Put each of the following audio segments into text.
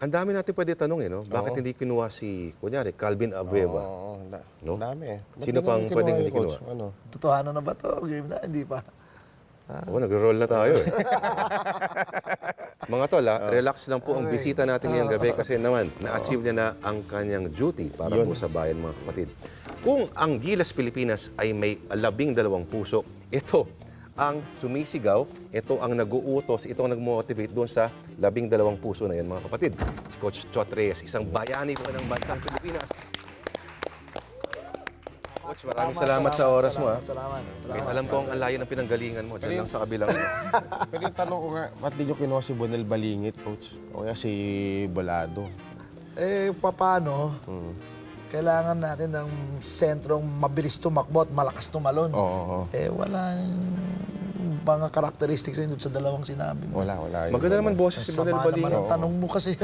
Ang dami natin pwede tanong eh, no? Bakit hindi kinuha si, kunyari, Calvin Abueva? Oo, na, No? dami eh. Ba't Sino pang naman pwedeng kinuha hindi coach? kinuha? Ano? Totohanan na ba to? Game na, hindi pa. Oo, nagro-roll na tayo eh. Mga tol, ah, relax lang po ang bisita natin ngayong gabi kasi naman, na-achieve niya na ang kanyang duty para po sa bayan mga kapatid. Kung ang Gilas Pilipinas ay may labing dalawang puso, ito ang sumisigaw, ito ang nag-uutos, ito ang nag-motivate doon sa labing dalawang puso na yan mga kapatid. Si Coach Chot Reyes, isang bayani po ng bansang Pilipinas. Coach, maraming salamat, sa oras mo. ah. Salamat. Kahit alam ko ang layo ng pinanggalingan mo, dyan lang sa kabilang. Pero yung tanong ko nga, ba't di nyo kinuha si Bonel Balingit, coach? O kaya si Bolado? Eh, paano? Kailangan natin ng sentrong mabilis tumakbo at malakas tumalon. Oo. Eh, wala mga characteristics na yun sa dalawang sinabi mo. Wala, wala. yun. Maganda naman boses si Bonel Sama naman ang tanong mo kasi.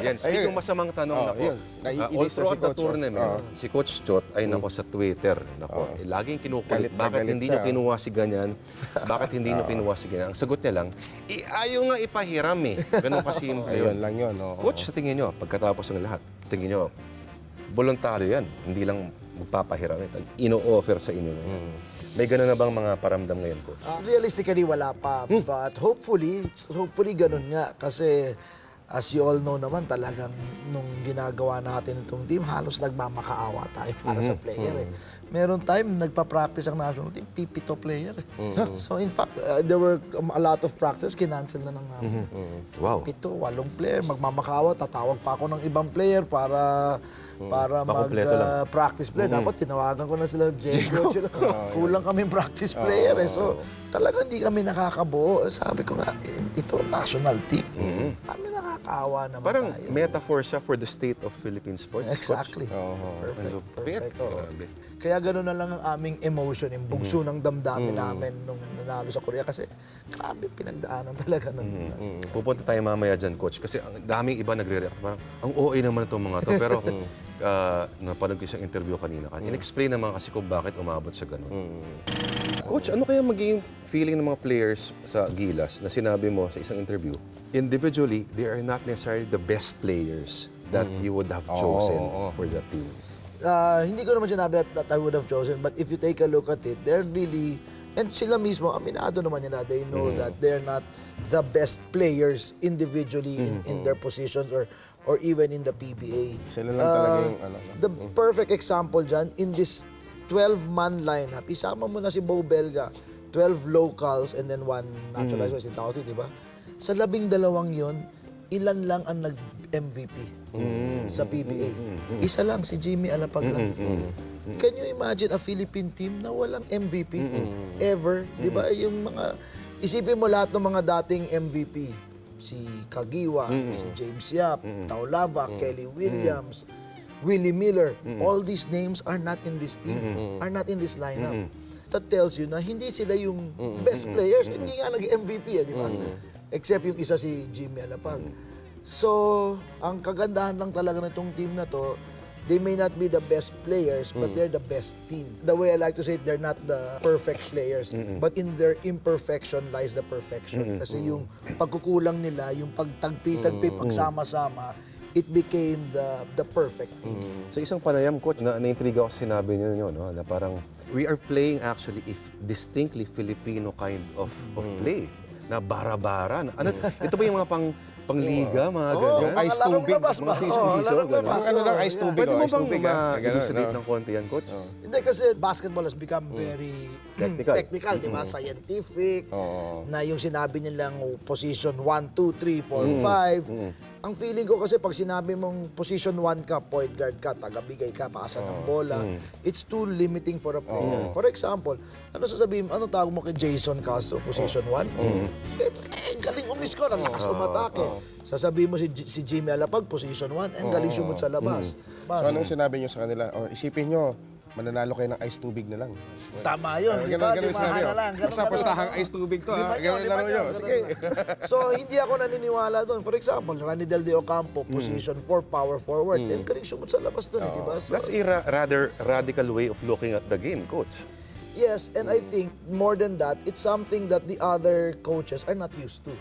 Yan, speaking Ayun. masamang tanong Oh, nako. yun. Uh, Naiinis all na si throughout the Coach, oh. tournament, Oh. si Coach Chot ay nako sa Twitter, nako, eh, laging kinukulit, Galit na bakit galit hindi siya, nyo oh. kinuha si ganyan? Bakit hindi nyo kinuha si ganyan? Ang sagot niya lang, "Eh, ayaw nga ipahiram eh. Ganun kasi yun. Ayun lang yun. oo. Coach, sa tingin nyo, pagkatapos ng lahat, tingin nyo, voluntaryo yan. Hindi lang magpapahiram. ito. Ino-offer sa inyo na yan. May ganun na bang mga paramdam ngayon, Coach? Ah, realistically, wala pa. But hopefully, hopefully ganun nga. Kasi as you all know naman, talagang nung ginagawa natin itong team, halos nagmamakaawa tayo para sa player. Eh. Meron time, nagpa-practice ang national team, pipito player. eh. So in fact, uh, there were um, a lot of practice, kinancel na ng namin. Wow. Pito, walong player, magmamakaawa, tatawag pa ako ng ibang player para para Makompleto lang. mag-practice player. Dapat tinawagan ko na sila, Diego, sila. Kulang kaming practice player. eh. So, talaga hindi kami nakakabuo. Sabi ko nga, ito, national team. Kami nakakaawa naman Parang tayo. metaphor siya for the state of Philippine sports. Exactly. Oo. Perfect. Lupit. Perfect. Grabe. Kaya gano'n na lang ang aming emotion, yung bugso ng damdamin namin nung nanalo sa Korea. Kasi grabe pinagdaanan talaga ng... Pupunta tayo mamaya dyan, Coach, kasi ang daming iba nagre-react. Parang, ang OA naman itong mga to. Pero, uh, napanood ko isang interview kanina. In-explain naman kasi kung bakit umabot sa ganun. Coach, ano kaya magiging feeling ng mga players sa Gilas na sinabi mo sa isang interview? Individually, they are not necessarily the best players that you would have chosen oo. for that team. Ah, hindi ko naman sinabi that, that I would have chosen, but if you take a look at it, they're really, and sila mismo, aminado naman nila, they know that they're not the best players individually in, in their positions or or even in the PBA. Sila lang talaga Ah, yung ano. The perfect example dyan, in this 12-man lineup, isama mo na si Bo Belga, 12 locals and then one naturalized mm. si Tauti, di ba? Sa labing dalawang yon, ilan lang ang nag-MVP sa PBA? Isa lang, si Jimmy Alapag lang. Can you imagine a Philippine team na walang MVP ever? Di ba? Yung mga, isipin mo lahat ng mga dating MVP. Si Kagiwa, si James Yap, Taulava, Kelly Williams, Willie Miller. All these names are not in this team, are not in this lineup. That tells you na hindi sila yung best players. Hindi nga nag-MVP, eh, di ba? Except yung isa si Jimmy Alapag. So, ang kagandahan lang talaga nitong team na to, they may not be the best players, but they're the best team. The way I like to say it, they're not the perfect players, but in their imperfection lies the perfection. Kasi yung pagkukulang nila, yung pagtagpi-tagpi, pagsama-sama, it became the the perfect team. Sa isang panayam, Coach, na naintriga ako sa sinabi niyo, no, na parang we are playing actually if distinctly Filipino kind of of play. Na bara-bara. Na- Ano, ito ba yung mga pang pangliga, mga ganyan? mga ice larong tubig, labas mga ba? Oo, larong ganun. labas. Yung ano lang, Oo, ice yeah. tubig. Pwede mo ice bang tubig, ah. Ma-elucidate no? ng konti yan, Coach? Hindi kasi basketball has become very Technical. technical, di ba? Scientific. Oo. Na yung sinabi nilang position 1, 2, 3, 4, 5. Ang feeling ko kasi pag sinabi mong position 1 ka, point guard ka, tagabigay ka, pasa ng bola, it's too limiting for a player. For example, ano sasabihin, ano tawag mo kay Jason Castro, position 1? Eh, eh, galing umiscore, ang lakas umatake. Sasabihin mo si, J- si Jimmy Alapag, position 1, eh, galing sumut sa labas. So anong sinabi nyo sa kanila? O, isipin nyo, mananalo kayo ng ice tubig na lang. Tama yun, di ganun, ganun sinabi. na oh. lang. ganun Basta pustahang ice tubig to? Lima Ganun lima laro Sige. so, hindi ako naniniwala doon. For example, Rani Del De Ocampo, position 4, power forward. Mm. galing sumut sa labas doon, di ba? So, That's a ra- rather radical way of looking at the game, Coach. Yes, and I think more than that, it's something that the other coaches are not used to.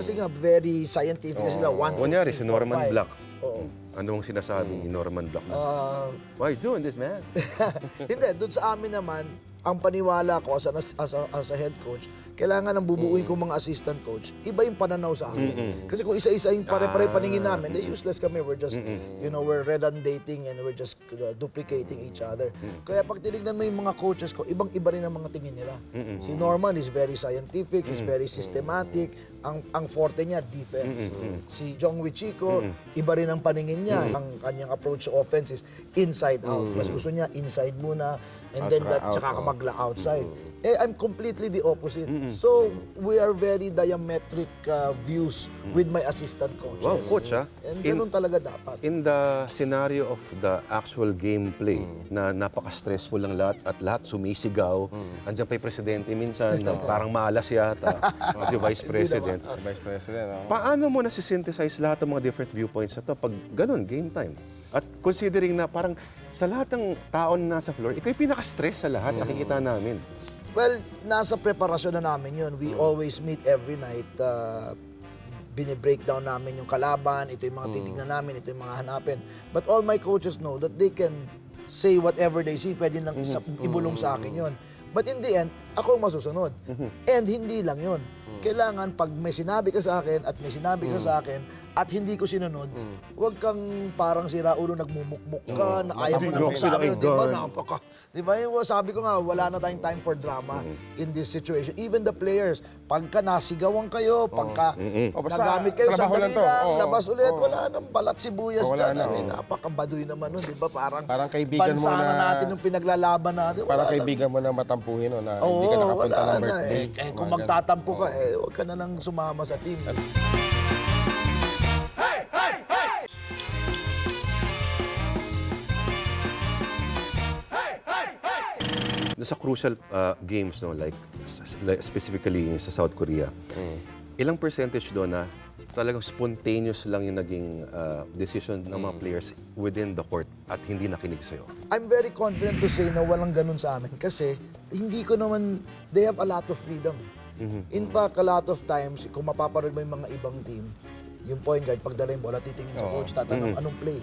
Kasi nga, very scientific na sila. One, two, Kunyari, si Norman five. Black. Oo. Anong sinasabi ni Norman Black na, Ah, Why you doing this, man? hindi, doon sa amin naman, ang paniwala ko as a, as a, as a head coach, kailangan ang bubuuin ko mga assistant coach, iba yung pananaw sa akin. Kasi kung isa-isa yung pare-pare paningin namin, eh, useless kami. We're just, you know, we're redundating and we're just uh, duplicating each other. Kaya pag tinignan mo yung mga coaches ko, ibang-iba rin ang mga tingin nila. Si Norman is very scientific, he's very systematic. Ang ang forte niya, defense. Si Jong Wichiko, iba rin ang paningin niya. Ang kanyang approach to offense is inside out. Mas gusto niya inside muna and then that, out, tsaka ka magla outside. Eh, I'm completely the opposite. So, we are very diametric uh, views with my assistant coaches. Wow, coach, ah. And In- ganun talaga dapat. In the scenario of the actual gameplay na napaka-stressful lang lahat at lahat sumisigaw, andyan pa yung presidente minsan na parang malas yata, si vice president. Vice President, oh. Paano mo na-synthesize lahat ng mga different viewpoints na to pag ganun, game time? At considering na parang sa lahat ng tao na nasa floor, ikaw yung pinaka-stress sa lahat, nakikita namin. Well, nasa preparasyon na namin yun. We always meet every night. Uh, bine-breakdown namin yung kalaban, ito yung mga titignan namin, ito yung mga hanapin. But all my coaches know that they can say whatever they see, pwede nang isa- ibulong sa akin yon. But in the end, ako ang masusunod. And hindi lang yon. Kailangan pag may sinabi ka sa akin at may sinabi ka sa akin at hindi ko sinunod, huwag kang parang sira ulo nagmumukmuk ka, na ayaw mo Hindi na ko magsabi. Di ba? pinakinggan. Napaka. Di ba? Yung sabi ko nga, wala na tayong time for drama in this situation. Even the players, pagka nasigawan kayo, pagka Oh, basta nagamit kayo, trabaho sandali lang to. lang, Oo, labas ulit, oo. wala nang balat sibuyas Oh, wala dyan. na, Eh, oo. Napakabaduy naman nun, di ba? Parang, Parang kaibigan mo bansa na na- natin yung pinaglalaban natin. Parang Wala kaibigan mo na matampuhin, no, na Oo, hindi ka nakapunta wala ng na. birthday. Eh, eh, kung Mga magtatampo ka, eh, huwag ka na nang sumama sa team. sa crucial uh, games, no, like, like specifically sa South Korea, ilang percentage doon na talagang spontaneous lang yung naging uh, decision ng mga players within the court at hindi nakinig sa'yo? I'm very confident to say na walang ganun sa amin kasi hindi ko naman, they have a lot of freedom. In fact, a lot of times, kung mapaparoon mo yung mga ibang team, yung point guard, pagdala yung bola, titingin sa coach, tatanong, anong play?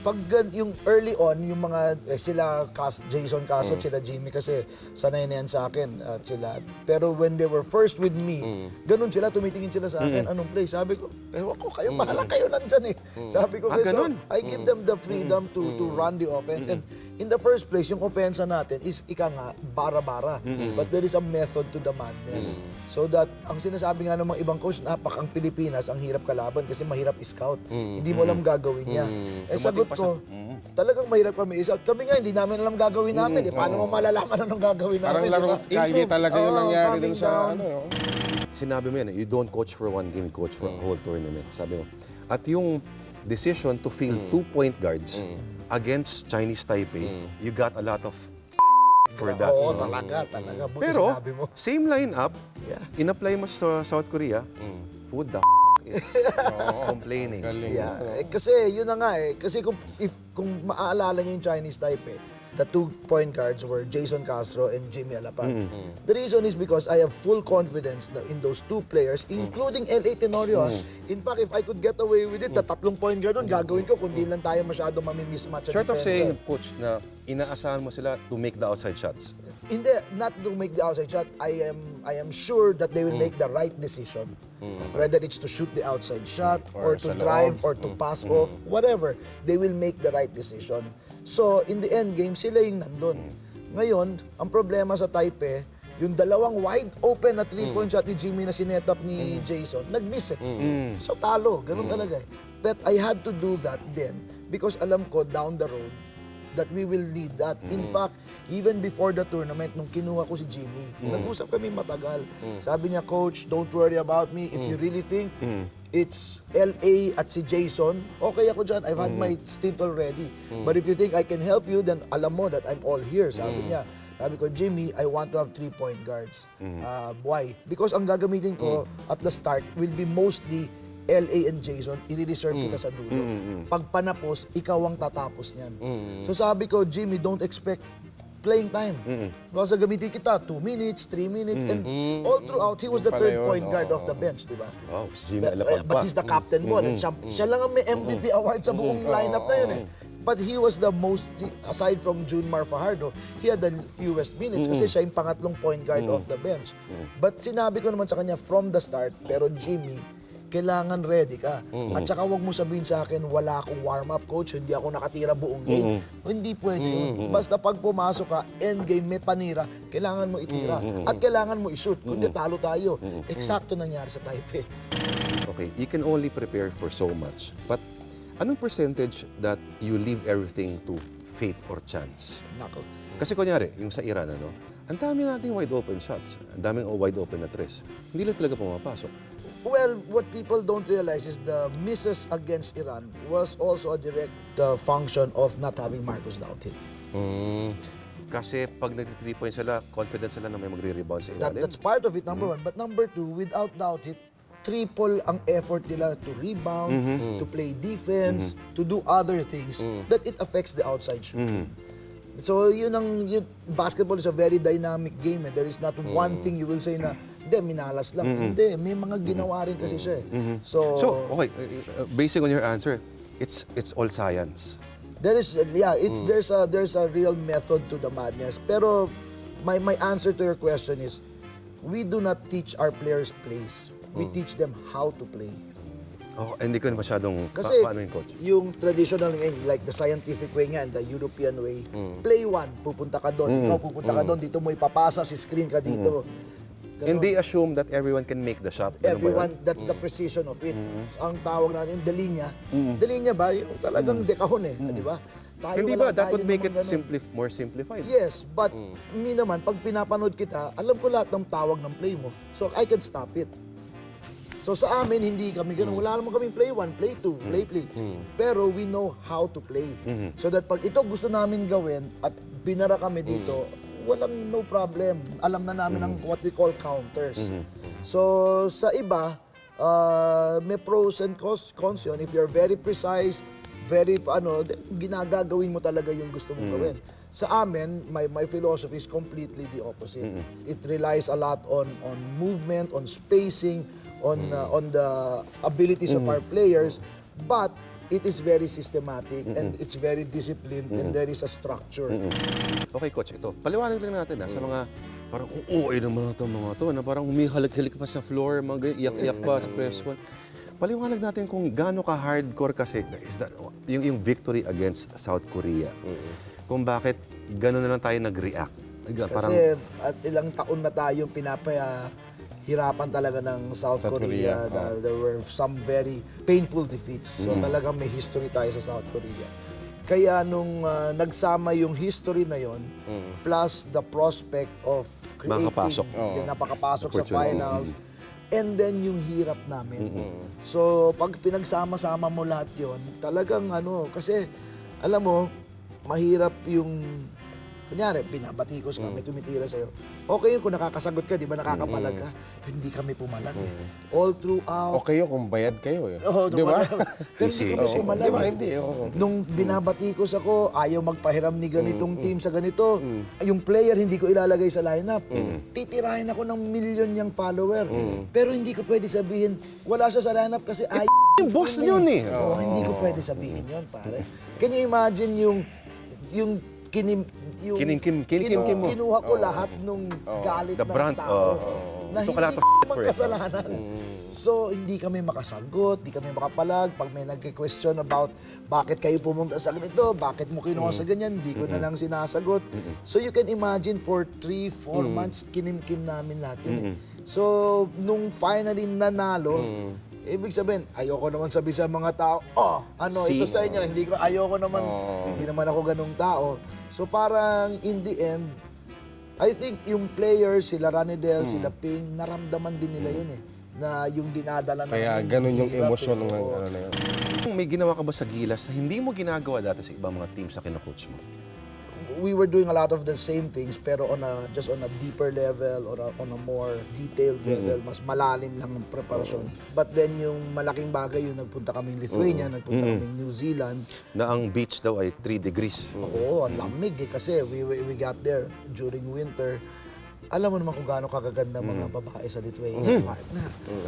Pag gan- yung early on, yung mga eh, sila Cas- Jason Caso, sila Jimmy kasi sanay na yan sa akin at sila. Pero when they were first with me, ganun sila, tumitingin sila sa akin, anong play? Sabi ko, ewan ko, kayo, bahala kayo nandyan eh. Sabi ko, Ah, "Okay, so ganun? I give them the freedom to to run the offense. And in the first place, yung offense natin is ika nga, bara-bara. But there is a method to the madness. So that, ang sinasabi nga ng mga ibang coach, napak ang Pilipinas, ang hirap kalaban kasi mahirap scout. Hindi mo alam gagawin niya. Eh sagot ko, talagang mahirap kami i-scout. Kami nga, hindi namin alam gagawin namin. Eh. Paano mo malalaman anong gagawin Parang namin? ba? kalye Improve. talaga yung nangyari dun sa down. ano yun. Sinabi mo yan, you don't coach for one game, coach for a whole tournament. Sabi mo. At yung decision to field two point guards against Chinese Taipei, you got a lot of for that. Oo, talaga, talaga. Buti Pero, sinabi mo. same lineup, Yeah. in-apply mo sa South Korea, who the is complaining? Galing. Yeah, eh, kasi yun na nga eh. Kasi kung, if, kung maaalala niyo yung Chinese eh, the two point guards were Jason Castro and Jimmy Alapan. The reason is because I have full confidence na in those two players, including L.A. Tenorio. ah. In fact, if I could get away with it, the tatlong point guard doon, gagawin ko kung di lang tayo masyado mami-mismatch. Short of saying, coach, na inaasahan mo sila to make the outside shots. Hindi, not to make the outside shot. I am I am sure that they will make the right decision. Whether it's to shoot the outside shot or, Or to drive loob. or to pass off, whatever, they will make the right decision. So, in the end game, sila yung nandun. Ngayon, ang problema sa Taipei, yung dalawang wide open na three-point shot ni Jimmy na sinet up ni Jason, nag-miss eh. So, talo. Ganun talaga eh. But I had to do that then because alam ko down the road, that we will need that. In fact, even before the tournament, nung kinuha ko si Jimmy, nag-usap kami matagal. Sabi niya, Coach, don't worry about me. If you really think it's LA at si Jason, okay ako dyan. I've had my stint already. But if you think I can help you, then alam mo that I'm all here. Sabi niya, sabi ko, Jimmy, I want to have three-point guards. Uh, why? Because ang gagamitin ko at the start will be mostly LA and Jason, i-reserve kita sa dulo. Pag panapos, ikaw ang tatapos niyan. So sabi ko, Jimmy, don't expect playing time. Basta gamitin kita, 2 minutes, 3 minutes, and all throughout, he was the Pala third yun, point guard oo. of the bench, di ba? Wow, Jimmy But, Alapag but pa. he's the captain mo. and Siya, siya lang ang may MVP award sa buong lineup na yun eh. But he was the most, aside from Junmar Fajardo, he had the fewest minutes kasi siya yung pangatlong point guard of the bench. But sinabi ko naman sa kanya from the start, pero Jimmy, kailangan ready ka. At saka wag mo sabihin sa akin, wala akong warm-up coach, hindi ako nakatira buong game. Hindi pwede yun. Basta pag pumasok ka, end game, may panira, kailangan mo itira. At kailangan mo ishoot. Kundi talo tayo. Eksakto nangyari sa Taipei. Okay, you can only prepare for so much. But anong percentage that you leave everything to fate or chance? Nako. Kasi kunyari, yung sa Iran, ano, ang dami nating wide open shots. Ang daming wide open na tres. Hindi lang talaga pumapasok. Well, what people don't realize is the misses against Iran was also a direct uh, function of not having Marcus Doughty. Kasi pag nag-3 points sila, confident sila na may magre-rebound sa That, that's part of it, number one. But number two, without Doughty, triple ang effort nila to rebound, to play defense, to do other things that it affects the outside shooting. So yun ang yun, basketball is a very dynamic game. Eh. There is not one thing you will say na hindi, minalas lang. Hindi, may mga ginawa rin kasi siya eh. So, So, okay, uh, uh, basing on your answer, it's it's all science. There is yeah, it's there's a there's a real method to the madness. Pero my my answer to your question is we do not teach our players plays. We teach them how to play. Oh, hindi ko na masyadong pa- Kasi paano yung coach? yung traditional nga, like the scientific way nga, and the European way, play one, pupunta ka doon, ikaw pupunta ka doon, dito mo ipapasa si screen ka dito. Ganon. And they assume that everyone can make the shot. Ganun ba yun? Everyone, that's the precision of it. Ang tawag natin, the linya. The linya ba? Yung talagang dekahon eh, di ba? Tayo Hindi wala ba? That tayo would make it naman ganun. simplif- more simplified. Yes, but me naman, pag pinapanood kita, alam ko lahat ng tawag ng play mo. So I can stop it. So sa amin, hindi kami ganun. Wala naman kaming play one, play two, play play. Pero we know how to play. So that pag ito gusto namin gawin at binara kami dito, walang no problem. Alam na namin ang what we call counters. So sa iba, uh, may pros and cons, cons yun. If you're very precise, very ano, ginagagawin mo talaga yung gusto mong gawin. Sa amin, my my philosophy is completely the opposite. It relies a lot on on movement, on spacing, on uh, on the abilities of our players, but it is very systematic and it's very disciplined and there is a structure. Okay, coach, ito. Paliwanag lang natin ha, sa mga parang uuwi naman na itong mga to, na parang umihalik-halik pa sa floor, mga iyak-iyak pa sa press con. Paliwanag natin kung gaano ka-hardcore kasi is that, yung, yung victory against South Korea. Kung bakit gano'n na lang tayo nag-react. Parang, Kasi at ilang taon na tayong pinapaya hirapan talaga ng South, South Korea. Korea, Da- There were some very painful defeats. So talagang may history tayo sa South Korea. Kaya nung ah, nagsama yung history na yon plus the prospect of creating Makakapasok. yung napakapasok sa finals and then yung hirap namin. So pag pinagsama-sama mo lahat yon talagang ano, kasi alam mo, mahirap yung Kunyari, binabatikos ka, may tumitira sa'yo. Okay yun kung nakakasagot ka, di ba nakakapalag ka? Pero hindi kami pumalag. eh. All throughout. Okay yun kung bayad kayo eh. Oo, Di ba? Pero hindi kami Oo, pumalag. Di ba? Hindi. oo. Nung binabatikos ako, ayaw magpahiram ni ganitong team sa ganito. Yung player hindi ko ilalagay sa lineup. Titirahin ako ng million niyang follower. Pero hindi ko pwede sabihin, wala siya sa lineup kasi ay yung boss yun eh. Oo, hindi ko pwede sabihin yun, pare. Can you imagine yung yung kinim yung Kinim-kim- kinim-kim mo. kinuha ko lahat nung galit The ng brand, tao oo. na Ito ka lahat ko of naman for it. kasalanan. So, hindi kami makasagot, hindi kami makapalag. Pag may nagke-question about bakit kayo pumunta sa ganito, bakit mo kinuha sa ganyan, hindi ko na lang sinasagot. So, you can imagine for 3, 4 months, kinimkim namin lahat yun. eh. So, nung finally nanalo, Ibig sabihin, ayoko naman sabihin sa mga tao, oh, ano, See? ito sa inyo, hindi ko, ayoko naman, hindi naman ako ganung tao. So parang in the end, I think yung players, sila Ranidel, sila Ping, naramdaman din nila yun eh. Na yung dinadala Kaya namin, ganun yung hirap emosyon eh. ng ano na yun. Kung may ginawa ka ba sa gilas na hindi mo ginagawa dati sa ibang mga team sa kinakoach mo? We were doing a lot of the same things pero on a just on a deeper level or on a more detailed level, mas malalim lang ang preparasyon. But then yung malaking bagay yung nagpunta kaming Lithuania, nagpunta kaming New Zealand. Na ang beach daw ay 3 degrees. Oo, ang lamig eh kasi we, we, we got there during winter. Alam mo naman kung gaano kagaganda mga babae sa Lithuania. Na,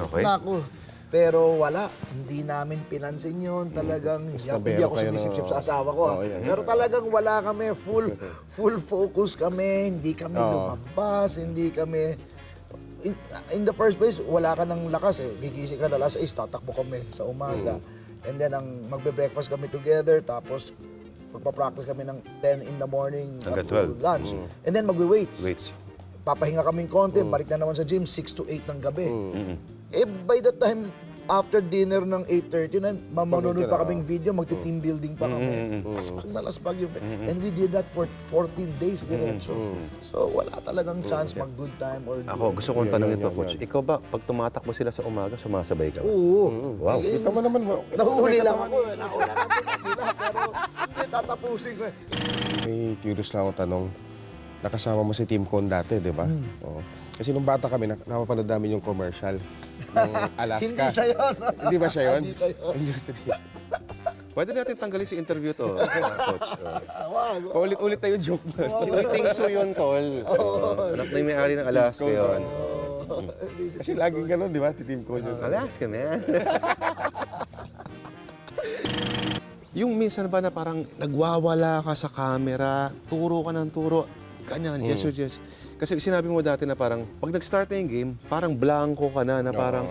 Okay. Naku. Pero wala, hindi namin pinansin yun. Talagang, hindi, hindi ako sumisipsip sa asawa ko. ah. Oo, yan. Pero talagang wala kami, full full focus kami, hindi kami Oo. lumabas, hindi kami... In, in the first place, wala ka ng lakas eh. Gigising ka na alas 6, tatakbo kami sa umaga. Mm. And then, ang magbe-breakfast kami together, tapos magpa-practice kami ng 10 in the morning Hanggang up to 12. lunch. And then magwe-weights Weights. papahinga kaming konti, Mm. balik na naman sa gym, 6 to 8 ng gabi. Eh, by the time, after dinner ng 8.30 na, mamanonood pa kaming video, magti-team Mm. building pa kami. Laspag na laspag yung... And we did that for 14 days diretso. So, wala talagang chance mag-good time or... Ako, gusto kong tanongin to, coach. Ikaw ba, pag tumatakbo sila sa umaga, sumasabay ka? ba? Oo. Wow. Eh, Kita mo naman, Nahuhuli lang ako. eh. Nahuhuli lang sila, sila. Pero, hindi, tatapusin ko eh. May curious lang akong tanong. Nakasama mo si Team Con dati, di ba? Hmm. Oo. Kasi nung bata kami, napapanood namin yung commercial ng Alaska. Hindi siya yun. Hindi ba siya yun? Hindi siya yun. Hindi siya yun. Pwede natin tanggalin si interview to, uh, coach. Ah, Wag. Paulit-ulit yung joke na. Ting Su yun, tol. Uh, anak na yung may-ari ng Alaska yun. Kasi laging ganun, di ba? Si Team Con yun. Alaska, man. yung minsan ba na parang nagwawala ka sa camera, turo ka ng turo, ganyan, gesture, gesture. Kasi sinabi mo dati na parang, pag nag-start na yung game, parang blanco ka na, na parang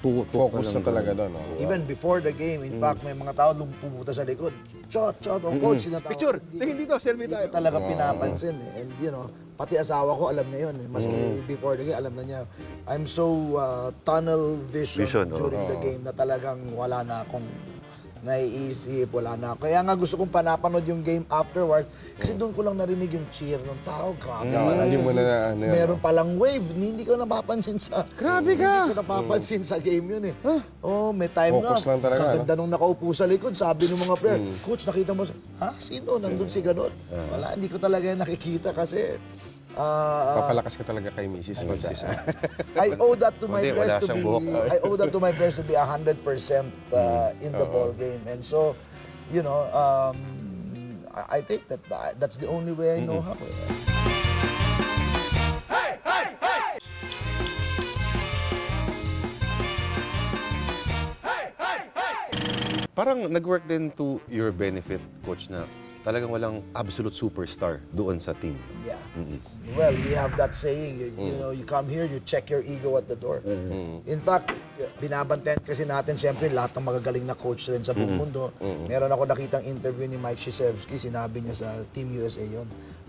tutok ka Focus lang na talaga doon. oh. Even before the game, in fact, may mga tao lum pumunta sa likod. Shot, shot, oh, coach, sinatawag. Picture! Hindi Tingin dito, selfie Hindi tayo. talaga pinapansin eh. And you know, pati asawa ko alam niya yun eh. Maski Mm. before the game, alam na niya. I'm so uh, tunnel vision, Vision, oo. during the game na talagang wala na akong naiisip, wala na ako. Kaya nga gusto kong panapanood yung game afterward kasi doon ko lang narinig yung cheer ng tao. Grabe. Pala hindi mo na na- ano yun, Meron palang wave. Hindi ko napapansin sa... Grabe ka! Hindi ko napapansin sa game yun eh. Oh, may time Focus nga. lang talaga, Kaganda nung nakaupo sa likod, sabi ng mga player, Coach, nakita mo, sa- ha? Sino? Nandun si ganun? Wala, hindi ko talaga nakikita kasi ah, Papalakas ka talaga kay Mrs. Pag I owe that to my Hindi, wala players to siyang be buhok. I owe that to my players to be 100% uh, in the ball game. And so, you know, um, I, I think that that's the only way I know how. eh. Parang nag-work din to your benefit, coach, na talagang walang absolute superstar doon sa team. Yeah. Well, we have that saying, you, you know, you come here, you check your ego at the door. In fact, binabantayan kasi natin siyempre lahat ng magagaling na coach rin sa buong mundo. Meron ako nakitang interview ni Mike Krzyzewski, sinabi niya sa Team USA yon.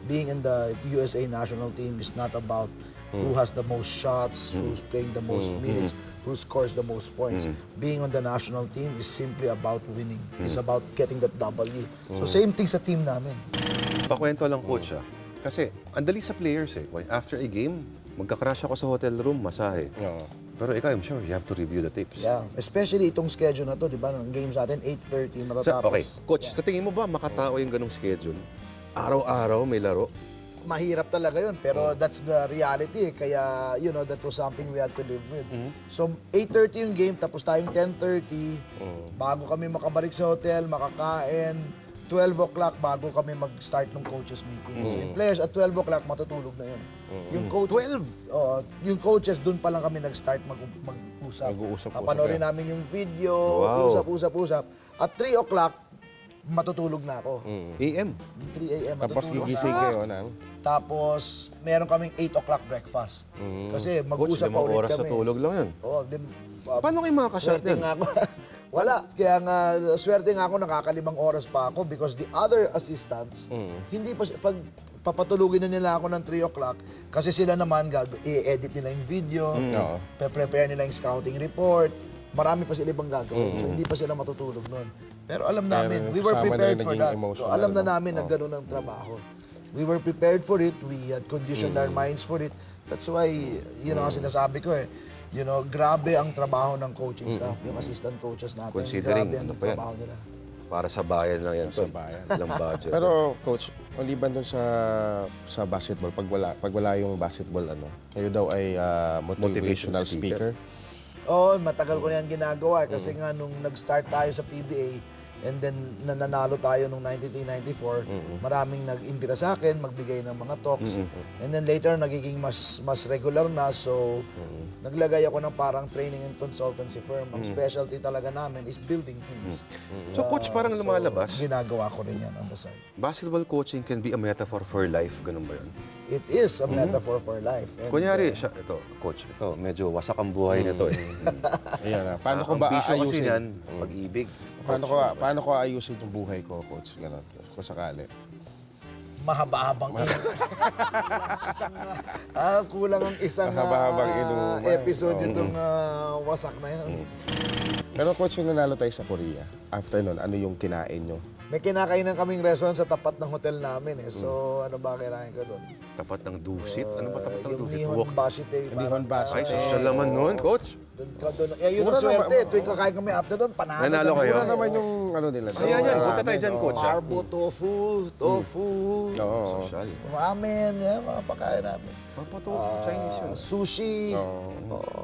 Being in the USA national team is not about who has the most shots, who's playing the most minutes, who scores the most points. Being on the national team is simply about winning. It's about getting that W. So same thing sa team namin. Pakwento lang, coach, ah. Kasi, ang dali sa players eh. When- After a game, magka-crash ako sa hotel room, masahe. Oo. Pero ikaw, I'm sure you have to review the tapes. Yeah, especially itong schedule na to, di ba? Ang game sa atin, 8.30 Sa, matatapos. okay, coach, sa tingin mo ba makatao yung ganong schedule? Araw-araw may laro? Mahirap talaga yun, pero that's the reality. Kaya, you know, that was something we had to live with. So, 8.30 yung game, tapos tayong 10.30. Bago kami makabalik sa hotel, makakain. 12 o'clock bago kami mag-start ng coaches meeting. So, yung players at 12 o'clock, matutulog na yun. Yung coaches, 12? Oo, yung coaches, dun pa lang kami nag-start mag- mag-usap. Mag-uusap-usap Papanoorin kayo. namin yung video, Wow. usap-usap-usap. At 3 o'clock, matutulog na ako. AM. 3 a.m. Tapos matutulog gigising na. kayo ng... Tapos, meron kaming 8 o'clock breakfast. Kasi Mm. Coach, mag-usap pa ulit oras kami. sa tulog lang yun. Oo, dim, uh, Paano kayo makakashot swerte yan? nga ako. Wala. Kaya nga, swerte nga ako, nakakalimang oras pa ako because the other assistants, Mm. hindi pa, si- pag papatulugin na nila ako ng 3 o'clock, kasi sila naman, gag- i-edit nila yung video, Mm. Oo. pe-prepare nila yung scouting report, marami pa sila ibang gagawin. Mm. So, hindi pa sila matutulog nun. Pero alam Kaya namin, we were kasama na prepared rin for naging that. So, emotional, alam na no? namin na ganun ang trabaho. We were prepared for it. We had conditioned Mm. our minds for it. That's why, you know, ang sinasabi ko eh, you know, grabe ang trabaho ng coaching staff, yung assistant coaches natin. Considering, grabe ang ano pa yan? trabaho nila. para sa bayan lang yan. Sa tol. bayan. Walang budget. Pero coach, maliban dun sa sa basketball, pag wala pag wala yung basketball ano, kayo daw ay ah, motivational Motivational speaker. speaker. Oo, matagal ko na yan ginagawa. Kasi nga nung nag-start tayo sa PBA and then nananalo tayo nung 93-94, maraming nag-imbita sa akin, magbigay ng mga talks. And then later, nagiging mas mas regular na. So, naglagay ako ng parang training and consultancy firm. Ang specialty talaga namin is building teams. So, coach, parang So, lumalabas. ginagawa ko rin yan on the side. Basketball coaching can be a metaphor for life. Ganun ba yun? It is a metaphor for life. And, Kunyari, siya, ito, coach, ito, medyo wasak ang buhay nito eh. Ayan na. Paano ko ang ba bisyo kasi aayusin? niyan, pag-ibig. Paano ko paano ko aayusin yung buhay ko, coach? Ganun. Kung sakali. mahaba-habang inuman. ah, kulang ang isang Mahaba-habang ah, inuman. episode itong ah, wasak na yan. Pero coach, yung nanalo tayo sa Korea, after nun, ano yung kinain nyo? May kinakainan kaming restaurant sa tapat ng hotel namin eh. So, ano ba kailangan ko doon? Tapat ng dusit? Ano ba tapat ng yung dusit? Nihon. Bashite. Nihon Bashite. Ay, social naman nun, coach. Doon ka doon. Eh, yun ang Mura swerte. naman. Tuwing kakain kami after doon, panalo. Nanalo kayo? Wala naman yung ano nila. Ayan, yan. Punta tayo dyan, coach. ah. Carbo, tofu, tofu, Oo. Social. ramen, yan, mga pagkain namin. Papato, Chinese yun. Ah, sushi. Oo.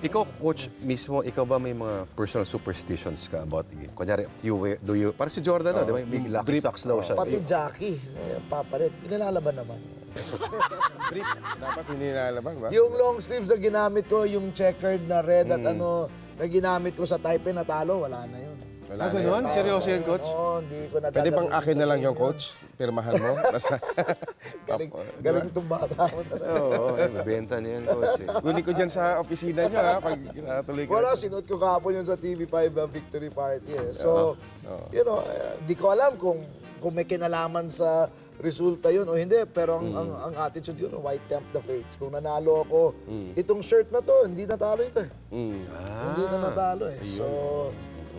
Ikaw, coach, mismo, ikaw ba may mga personal superstitions ka about? Kunyari, do you wear, do you, parang si Jordan, no? Di ba? May lucky socks daw siya. Pati Jackie, eh, papalit. Pinalalaban naman. Brief. Dapat hindi nalalaban, ba? Yung long sleeves na ginamit ko, yung checkered na red Mm. at ano, na ginamit ko sa Taipei na talo, wala na yun. Wala Ah, na ganun? yun. Seryoso yan, coach? Oo, hindi ko na Pwede bang gagamitin akin sa na lang yung yun. coach? Pirmahan mo? Basta. Galing, galing itong bata mo talaga. Oo, mabenta niya yan, coach. Eh. Kunin ko dyan sa opisina nyo, ha? Pag natuloy ka. Wala, sinuot ko kahapon yun sa TV5 uh, victory party eh. So, you know, eh, di ko alam kung kung may kinalaman sa resulta yun o hindi. Pero ang, ang, ang attitude yun, why tempt the fates? Kung nanalo ako, itong shirt na to, hindi natalo ito eh. Mm. Hindi na natalo eh. So,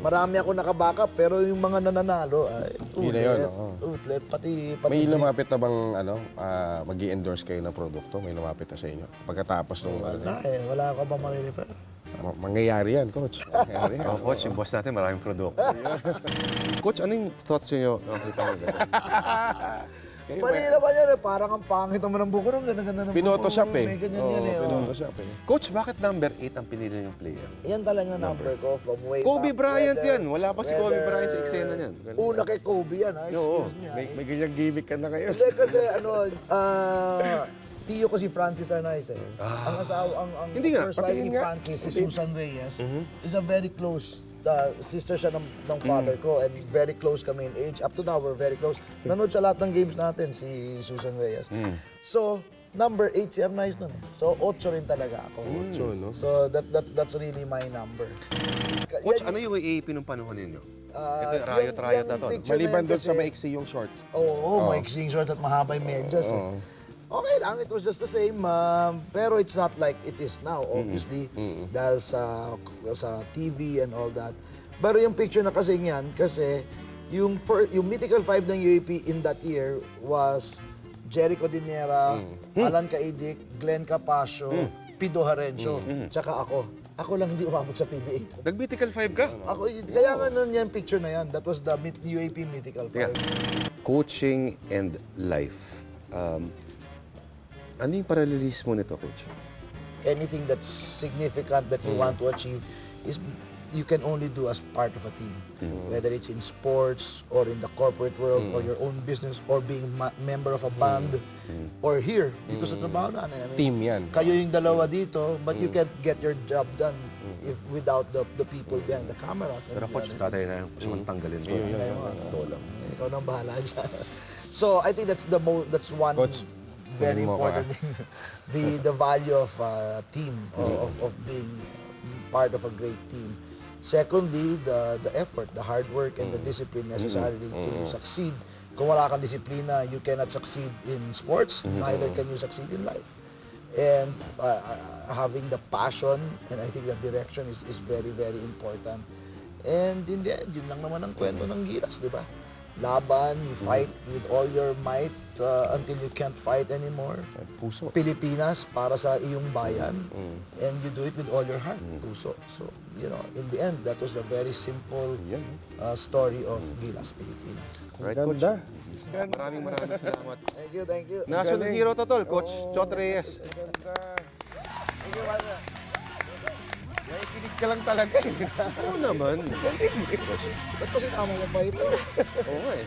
marami ako nakabackup pero yung mga nananalo ay Yun na yun, oo. Utlet, pati, pati May lumapit na bang ano, ah, mag endorse kayo ng produkto? May lumapit na sa inyo? Pagkatapos nung ano, Wala eh, wala ka ba marirefer? ma- mangyayari yan, coach. Mangyayari yan. Oh, coach, yung boss natin, maraming produkto. coach, ano yung thoughts niyo? Nakita ganun? Mali naman yan eh, parang ang pangit naman ng buko nung ganda-ganda ng Pinotoshop eh. May ganyan yan eh. oh. Pinotoshop eh. Coach, bakit number 8 ang pinili ng player? Yan talaga number ko from way Kobe back. Bryant Whether- yan. Wala pa si Kobe Bryant sa eksena niyan. Una kay Kobe yan, ha? Excuse me. ha? May, may ganyang gimmick ka na ngayon. Hindi kasi ano, ah, tiyo ko si Francis Arnaiz eh. Ang asawa, ang, ang Hindi nga, first wife ni. Francis, si Susan Reyes, is a very close uh, sister siya ng, ng father ko and very close kami in age. Up to now, we're very close. Nanood sa lahat ng games natin, si Susan Reyes. So, number 8 si Arnaiz nun eh. So, 8 rin talaga ako. So, no? So, that, that's, that's really my number. Coach, ano yung AAP nung panahon ninyo? Ah, Ito yung riot-riot yung- na to. no? picture na Maliban doon sa kasi- maiksi yung short. Oo, oh, maiksing short at mahaba yung medyas. eh. Okay lang, it was just the same. um, pero it's not like it is now, obviously. Dahil sa, sa TV and all that. Pero yung picture na kasi yan, kasi yung, fir- yung Mythical 5 ng UAP in that year was Jericho Dinera, Alan Kaidik, Glenn Capasio, Pido Harencio, tsaka ako. Ako lang hindi umabot sa PBA. Nag-mythical 5 ka? Ako, kaya nga nun yan picture na yan. That was the UAP Mythical 5. Yeah. Coaching and life. Um, ano yung paralelismo nito, coach? anything that's significant that you want to achieve is you can only do as part of a team. Whether it's in sports or in the corporate world or your own business or being ma- member of a band or here, dito sa trabaho na. I mean, Team yan. Kayo yung dalawa dito, but you can't get your job done if without the the people behind the cameras. and Pero the coach, other- tatay tayo saan tanggalin to. Ito lang. ikaw nang bahala dyan. so, I think that's the mo that's one Coach, very mo important thing. the the value of a team of, of of being part of a great team. Secondly, the the effort, the hard work and the discipline necessary to succeed. Kung wala kang disiplina, you cannot succeed in sports, neither can you succeed in life. And uh, uh, having the passion and I think the direction is, is very, very important. And in the end, yun lang naman ang kwento ng Giras, di ba? Laban, you fight with all your might uh, until you can't fight anymore. Puso. Pilipinas para sa iyong bayan and you do it with all your heart, puso. So, you know, in the end, that was a very simple Yan. uh, story of Gilas, Pilipinas. Right, Ganda. Maraming maraming salamat. Thank you, thank you. National Galing. hero to, tol. Coach Chot Reyes. Ganda. Thank you, partner. Ka lang talaga eh. Oo naman. Ba't pa sinama mo pa ito? Oo nga eh.